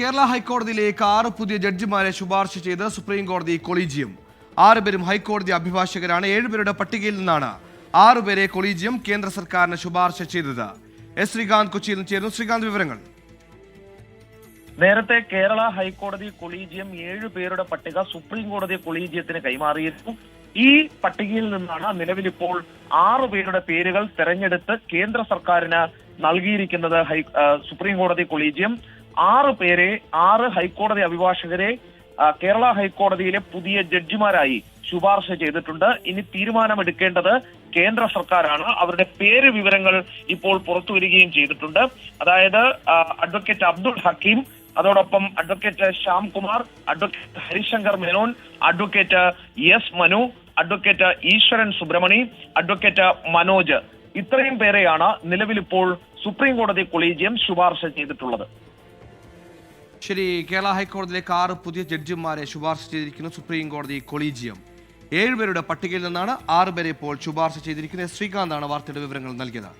കേരള ഹൈക്കോടതിയിലേക്ക് ആറ് പുതിയ ജഡ്ജിമാരെ ശുപാർശ ചെയ്ത് സുപ്രീം കോടതി കൊളീജിയം ആറുപേരും ഹൈക്കോടതി അഭിഭാഷകരാണ്. ഏഴുപേരുടെ പട്ടികയിൽ നിന്നാണ് ആറുപേരെ കൊളീജിയം കേന്ദ്ര സർക്കാരിന് ശുപാർശ ചെയ്തത്. എസ് ശ്രീകാന്ത് കൊച്ചിയിൽ നിന്ന് ചേരുന്നു. ശ്രീകാന്ത് വിവരങ്ങൾ. നേരത്തെ കേരള ഹൈക്കോടതി കൊളീജിയം ഏഴു പേരുടെ പട്ടിക സുപ്രീം കോടതി കൊളീജിയത്തിന് കൈമാറിയിരുന്നു. ഈ പട്ടികയിൽ നിന്നാണ് നിലവിലിപ്പോൾ ആറു പേരുടെ പേരുകൾ തെരഞ്ഞെടുത്ത് കേന്ദ്ര സർക്കാരിന് നൽകിയിരിക്കുന്നത് ഹൈ സുപ്രീം കോടതി കൊളീജിയം. ആറ് പേരെ ആറ് ഹൈക്കോടതി അഭിഭാഷകരെ കേരള ഹൈക്കോടതിയിലെ പുതിയ ജഡ്ജിമാരായി ശുപാർശ ചെയ്തിട്ടുണ്ട്. ഇനി തീരുമാനമെടുക്കേണ്ടത് കേന്ദ്ര സർക്കാരാണ്. അവരുടെ പേര് വിവരങ്ങൾ ഇപ്പോൾ പുറത്തു വരികയും ചെയ്തിട്ടുണ്ട്. അതായത് അഡ്വക്കേറ്റ് അബ്ദുൾ ഹക്കീം അതോടൊപ്പം advocate Shyam Kumar advocate Harishankar Menon advocate S Manu advocate Eswaran Subramani advocate Manoj. ഇത്രയും പേരെയാണ് നിലവിലിപ്പോൾ സുപ്രീം കോടതി കൊളീജിയം ശുപാർശ ചെയ്തിട്ടുള്ളത്. ശരി കേരള ഹൈക്കോടതിയിലേക്ക് ആറ് പുതിയ ജഡ്ജിമാരെ ശുപാർശ ചെയ്തിരിക്കുന്നു. സുപ്രീം കോടതി കൊളീജിയം. ഏഴുപേരുടെ പട്ടികയിൽ നിന്നാണ് ആറുപേരെ ഇപ്പോൾ ശുപാർശ ചെയ്തിരിക്കുന്നത്. ശ്രീകാന്താണ് വാർത്തയുടെ വിവരങ്ങൾ നൽകിയത്.